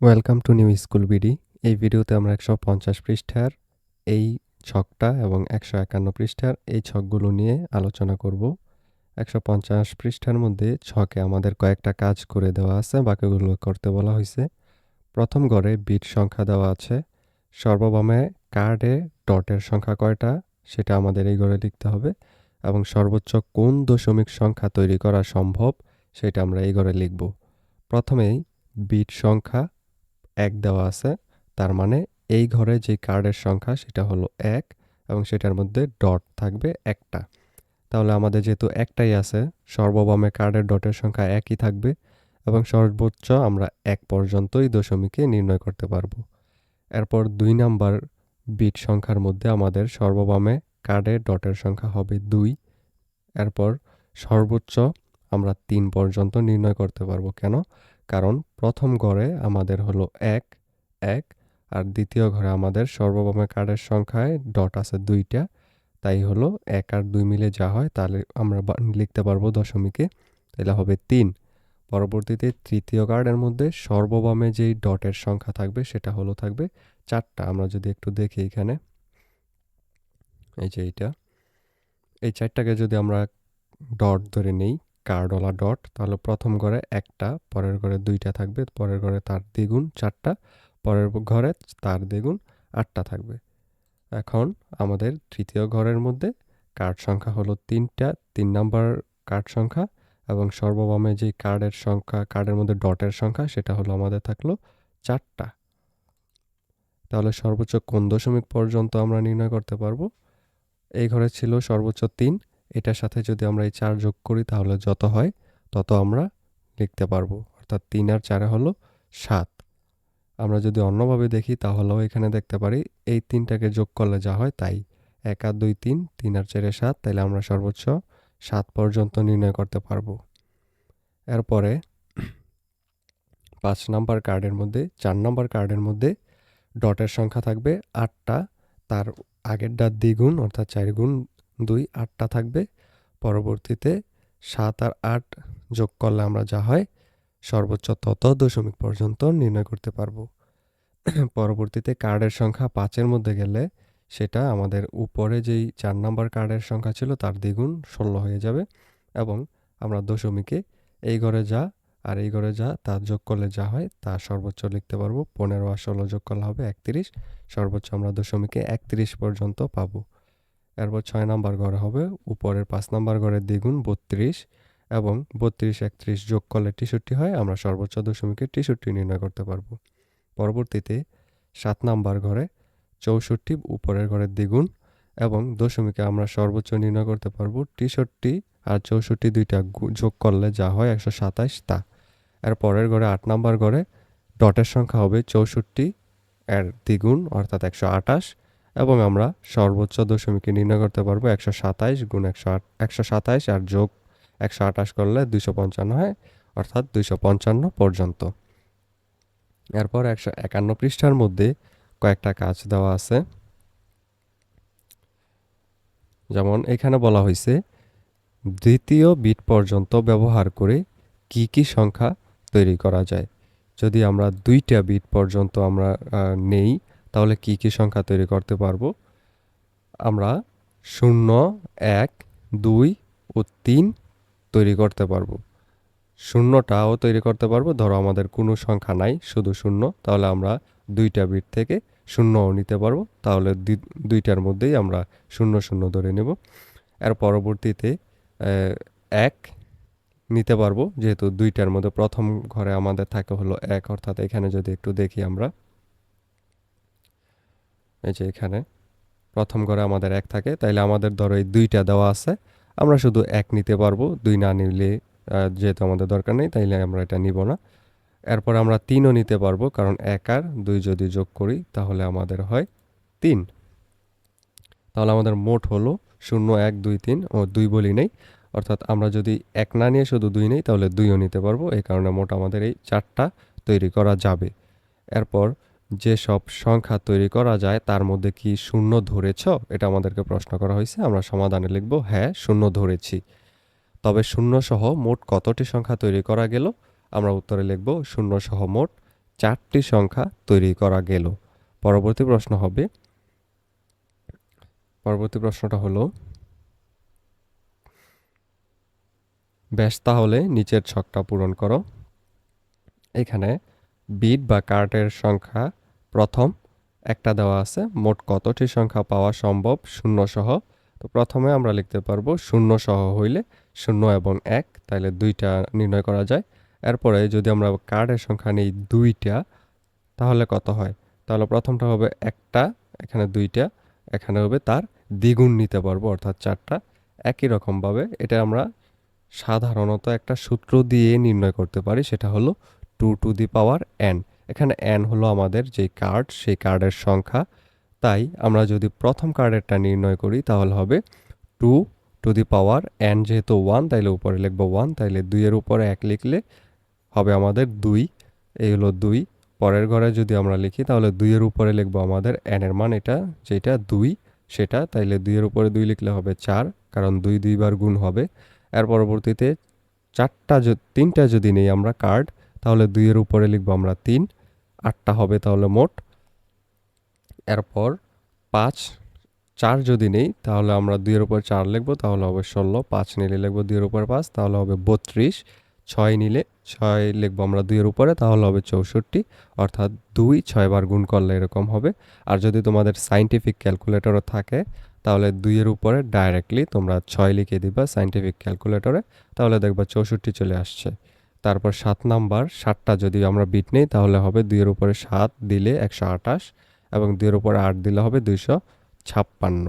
Welcome to new school BD এই ভিডিওতে আমরা একশো পঞ্চাশ পৃষ্ঠার এই ছকটা এবং একশো একান্ন পৃষ্ঠার এই ছকগুলো নিয়ে আলোচনা করব। একশো পঞ্চাশ পৃষ্ঠার মধ্যে ছকে আমাদের কয়েকটা কাজ করে দেওয়া আছে, বাকিগুলো করতে বলা হয়েছে। প্রথম ঘরে বিট সংখ্যা দেওয়া আছে। সর্ববামে কার্ডে ডটের সংখ্যা কয়টা, সেটা আমাদের এই ঘরে লিখতে হবে। এবং সর্বোচ্চ কোন দশমিক সংখ্যা তৈরি করা সম্ভব, সেটা আমরা এই ঘরে লিখব। প্রথমেই বিট সংখ্যা এক দেওয়া আছে, তার মানে এই ঘরে যে কার্ডের সংখ্যা সেটা হলো এক এবং সেটার মধ্যে ডট থাকবে একটা। তাহলে আমাদের যেহেতু একটাই আছে সর্ববামে কার্ডের ডটের সংখ্যা একই থাকবে এবং সর্বোচ্চ আমরা এক পর্যন্তই দশমিকে নির্ণয় করতে পারব। এরপর দুই নাম্বার বিট সংখ্যার মধ্যে আমাদের সর্ববামে কার্ডের ডটের সংখ্যা হবে দুই। এরপর সর্বোচ্চ আমরা তিন পর্যন্ত নির্ণয় করতে পারব কেন? কারণ প্রথম ঘরে আমাদের হলো এক এক, আর দ্বিতীয় ঘরে আমাদের সর্ববামে কার্ডের সংখ্যায় ডট আছে দুইটা, তাই হলো এক আর দুই মিলে যা হয় তাহলে আমরা লিখতে পারব দশমিকে, তাহলে হবে তিন। পরবর্তীতে তৃতীয় কার্ডের মধ্যে সর্ববামে যেই ডটের সংখ্যা থাকবে সেটা হলো থাকবে চারটা। আমরা যদি একটু দেখি এখানে, এই যে এইটা, এই চারটাকে যদি আমরা ডট ধরে নেই কার্ডওয়ালা ডট, তাহলে প্রথম ঘরে একটা, পরের ঘরে দুইটা থাকবে, পরের ঘরে তার দ্বিগুণ চারটা, পরের ঘরে তার দ্বিগুণ আটটা থাকবে। এখন আমাদের তৃতীয় ঘরের মধ্যে কার্ড সংখ্যা হলো তিনটা, তিন নাম্বার কার্ড সংখ্যা এবং সর্ববামে যে কার্ডের সংখ্যা, কার্ডের মধ্যে ডটের সংখ্যা, সেটা হলো আমাদের থাকল চারটা। তাহলে সর্বোচ্চ কোন দশমিক পর্যন্ত আমরা নির্ণয় করতে পারব? এই ঘরে ছিল সর্বোচ্চ তিন এটার সাথে যদি আমরা এই চার যোগ করি, তাহলে যত হয়, তত আমরা লিখতে পারব। অর্থাৎ তিন আর চারে হলো সাত। আমরা যদি অন্যভাবে দেখি, তাহলেও এখানে দেখতে পারি, এই তিনটাকে যোগ করলে যা হয় তাই। এক আর দুই তিন তিন আর চারে সাত, তাইলে আমরা সর্বোচ্চ সাত পর্যন্ত নির্ণয় করতে পারব। এরপরে পাঁচ নাম্বার কার্ডের মধ্যে, চার নাম্বার কার্ডের মধ্যে ডটের সংখ্যা থাকবে আটটা, তার আগেরটার দ্বিগুণ, অর্থাৎ চার গুণ দুই, আটটা থাকবে। পরবর্তীতে সাত আর আট যোগ করলে আমরা যা হয়, সর্বোচ্চ তত দশমিক পর্যন্ত নির্ণয় করতে পারব। পরবর্তীতে কার্ডের সংখ্যা পাঁচের মধ্যে গেলে সেটা আমাদের উপরে যেই চার নম্বর কার্ডের সংখ্যা ছিল তার দ্বিগুণ ষোলো হয়ে যাবে এবং আমরা দশমিকে এই ঘরে যা আর এই ঘরে যা তার যোগ করলে যা হয় তা সর্বোচ্চ লিখতে পারব। পনেরো আর ষোলো যোগ করলে হবে একত্রিশ, সর্বোচ্চ আমরা দশমিকে একত্রিশ পর্যন্ত পাবো। এরপর ছয় নাম্বার ঘরে হবে, উপরের পাঁচ নাম্বার ঘরের দ্বিগুণ বত্রিশ এবং বত্রিশ, একত্রিশ যোগ করলে তেষট্টি হয়, আমরা সর্বোচ্চ দশমিকে তেষট্টি নির্ণয় করতে পারব। পরবর্তীতে সাত নাম্বার ঘরে চৌষট্টি, উপরের ঘরের দ্বিগুণ এবং দশমিকে আমরা সর্বোচ্চ নির্ণয় করতে পারব তেষট্টি আর চৌষট্টি দুইটা যোগ করলে যা হয় একশো সাতাইশ তা। এর পরের ঘরে আট নাম্বার ঘরে ডটের সংখ্যা হবে চৌষট্টি এর দ্বিগুণ অর্থাৎ একশো আটাশ এবং আমরা সর্বোচ্চ দশমিকে নির্ণয় করতে পারব একশো সাতাইশ গুণ একশো আট, একশো সাতাইশ আর যোগ একশো আঠাশ করলে দুইশো পঞ্চান্ন হয়, অর্থাৎ দুইশো পঞ্চান্ন পর্যন্ত। এরপর একশো একান্ন পৃষ্ঠার মধ্যে কয়েকটা কাজ দেওয়া আছে। যেমন এখানে বলা হয়েছে, দ্বিতীয় বিট পর্যন্ত ব্যবহার করে কি কি সংখ্যা তৈরি করা যায়। যদি আমরা দুইটা বিট পর্যন্ত আমরা নেই তাহলে কি কি সংখ্যা তৈরি করতে পারব? আমরা শূন্য, এক, দুই ও তিন তৈরি করতে পারব। শূন্যটাও তৈরি করতে পারব। ধরো আমাদের কোনো সংখ্যা নাই, শুধু শূন্য, তাহলে আমরা দুইটা বিট থেকে শূন্যও নিতে পারব। তাহলে দুইটার মধ্যেই আমরা শূন্য শূন্য ধরে নেব। এর পরবর্তীতে এক নিতে পারব। যেহেতু দুইটার মধ্যে প্রথম ঘরে আমাদের থাকে হলো এক, অর্থাৎ এখানে যদি একটু দেখি আমরা। এই যে এখানে। প্রথম ঘরে আমাদের এক থাকে, তাইলে আমাদের ধরো এই দুইটা দেওয়া আছে। আমরা শুধু এক নিতে পারব, দুই না নিলে যেহেতু আমাদের দরকার নেই, তাইলে আমরা এটা নিব না। এরপর আমরা তিনও নিতে পারব, কারণ এক আর দুই যদি যোগ করি, তাহলে আমাদের হয় তিন। তাহলে আমাদের মোট হলো শূন্য, এক, দুই, তিন, ও দুই বলি নেই। অর্থাৎ আমরা যদি এক না নিয়ে শুধু দুই নেই, তাহলে দুইও নিতে পারব। এই কারণে মোট আমাদের এই চারটা তৈরি করা যাবে। এরপর যে সব সংখ্যা তৈরি করা যায়, তার মধ্যে কি শূন্য ধরেছ? এটা আমাদেরকে প্রশ্ন করা হয়েছে। আমরা সমাধানে লিখব হ্যাঁ শূন্য ধরেছি। তবে শূন্য সহ মোট কতটি সংখ্যা তৈরি করা গেল? আমরা উত্তরে লিখব শূন্য সহ মোট চারটি সংখ্যা তৈরি করা গেল। পরবর্তী প্রশ্ন হবে, পরবর্তী প্রশ্নটা হলো বেশ তাহলে নিচের ছকটা পূরণ করো। এখানে বিট বা কার্টের সংখ্যা প্রথম একটা দেওয়া আছে। মোট কতটি সংখ্যা পাওয়া সম্ভব? শূন্য সহ। তো প্রথমে আমরা লিখতে পারব শূন্য সহ হইলে শূন্য এবং এক তাহলে দুইটা নির্ণয় করা যায়। এরপরে যদি আমরা কার্ডের সংখ্যা নিই দুইটা, তাহলে কত হয়? তাহলে প্রথমটা হবে একটা, এখানে দুইটা, এখানে হবে তার দ্বিগুণ নিতে পারব, অর্থাৎ চারটা। একই রকমভাবে এটা আমরা সাধারণত একটা সূত্র দিয়ে নির্ণয় করতে পারি, সেটা হলো two to the power n এখানে এন হলো আমাদের যে কার্ড সেই কার্ডের সংখ্যা। তাই আমরা যদি প্রথম কার্ডেরটা নির্ণয় করি, তাহলে হবে two to the power n যেহেতু ওয়ান তাইলে উপরে লিখব ওয়ান তাইলে দুইয়ের উপরে এক লিখলে হবে আমাদের দুই। এই হলো দুই। পরের ঘরে যদি আমরা লিখি, তাহলে দুইয়ের উপরে লিখব আমাদের এনের মান এটা, যেটা দুই, সেটা। তাইলে দুইয়ের উপরে দুই লিখলে হবে চার, কারণ দুই দুইবার গুণ হবে। এর পরবর্তীতে চারটা তিনটা যদি নেই আমরা কার্ড তাহলে দুইয়ের উপরে লিখব আমরা তিন, আটটা হবে তাহলে মোট। এরপর পাঁচ, চার যদি নেই, তাহলে আমরা দুইয়ের উপর চার লিখব, তাহলে হবে ষোলো, পাঁচ নিলে লিখব দুইয়ের উপর পাঁচ, তাহলে হবে বত্রিশ, ছয় নিলে ছয় লিখব আমরা দুইয়ের উপরে, তাহলে হবে চৌষট্টি, অর্থাৎ দুই ছয়বার গুণ করলে এরকম হবে। আর যদি তোমাদের সাইন্টিফিক ক্যালকুলেটরও থাকে, তাহলে দুইয়ের উপরে ডাইরেক্টলি তোমরা ছয় লিখে দিবা সাইন্টিফিক ক্যালকুলেটরে তাহলে দেখবা চৌষট্টি চলে আসছে। তারপর সাত নাম্বার, সাতটা যদি আমরা বিট নেই, তাহলে হবে দুইয়ের উপরে সাত দিলে একশো আঠাশ এবং দুইয়ের উপরে আট দিলে হবে দুইশো ছাপ্পান্ন।